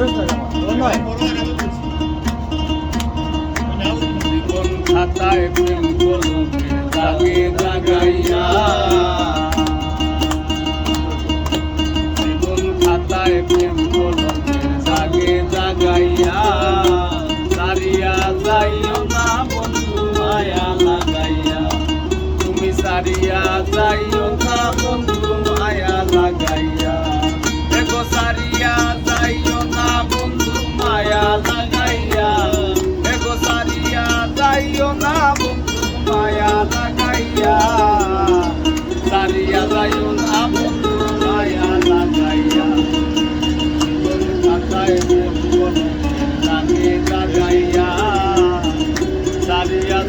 পুরস্কার নয় জীবন খাতায় প্রেম কলমের দাগে দাগাইয়া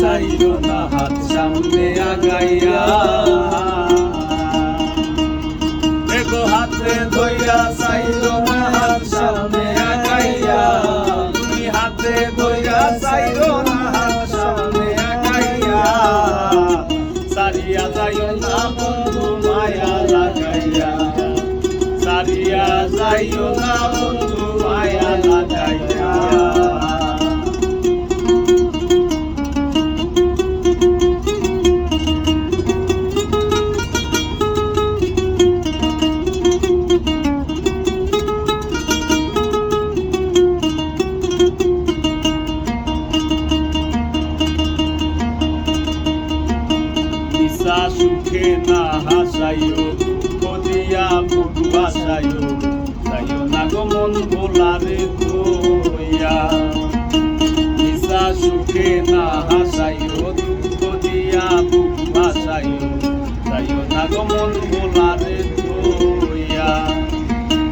চাইও না হাত সামনে আগাইয়া। দেখো হাতে ধইরা চাইলো না হাত সামনে আগাইয়া। তুমি হাতে ধইরা চাইলো না হাত সামনে আগাইয়া। সারিয়া যাইও না সারিয়া যাইও না বন্ধু মায়া লাগাইয়া। ইসা সুখে না হাসাইও দুঃখ দিয়া বুক বাসাইও। যাইও না গো মন ভোলারে তোয়া ইসা সুখে না হাসাইও দুঃখ দিয়া বুক বাসাইও। যাইও না গো মন ভোলারে তোয়া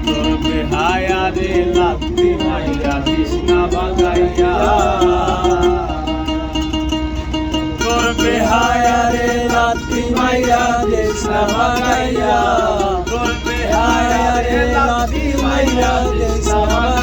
তোর বেহায়া রে লাত্তি মাইয়া কৃষ্ণা বাগাইয়া। তোর বেহায়া রে লাত্তি মাইয়া কৃষ্ণা বাগাইয়া তোর বেহায়া রে লাত্তি মাইয়া বাগাইয়া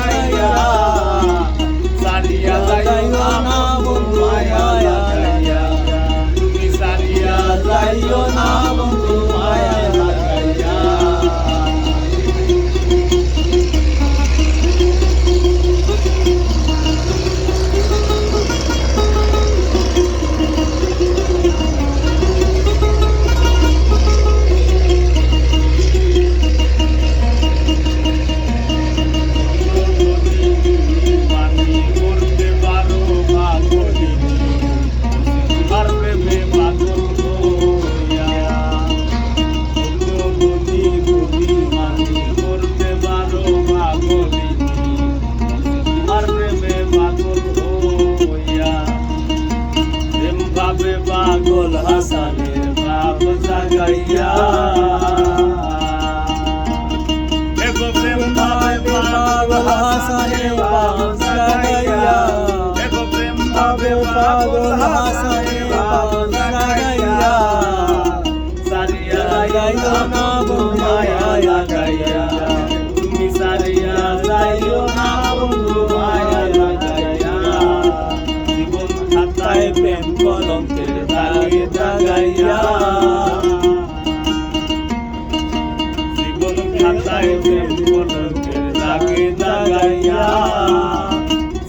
জীবন খাতায় প্রেম কলঙ্কের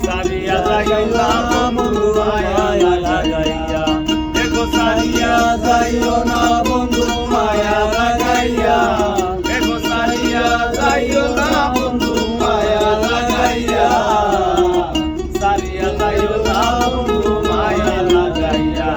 সারিয়া লাগাইয়া বন্ধু মায়া লাগাইয়া দেখো সারিয়া যাইও না বন্ধু মায়া লাগাইয়া দেখো সারিয়া যাইও না বন্ধু মায়া লাগাইয়া সারিয়া যাইও না বন্ধু মায়া লাগাইয়া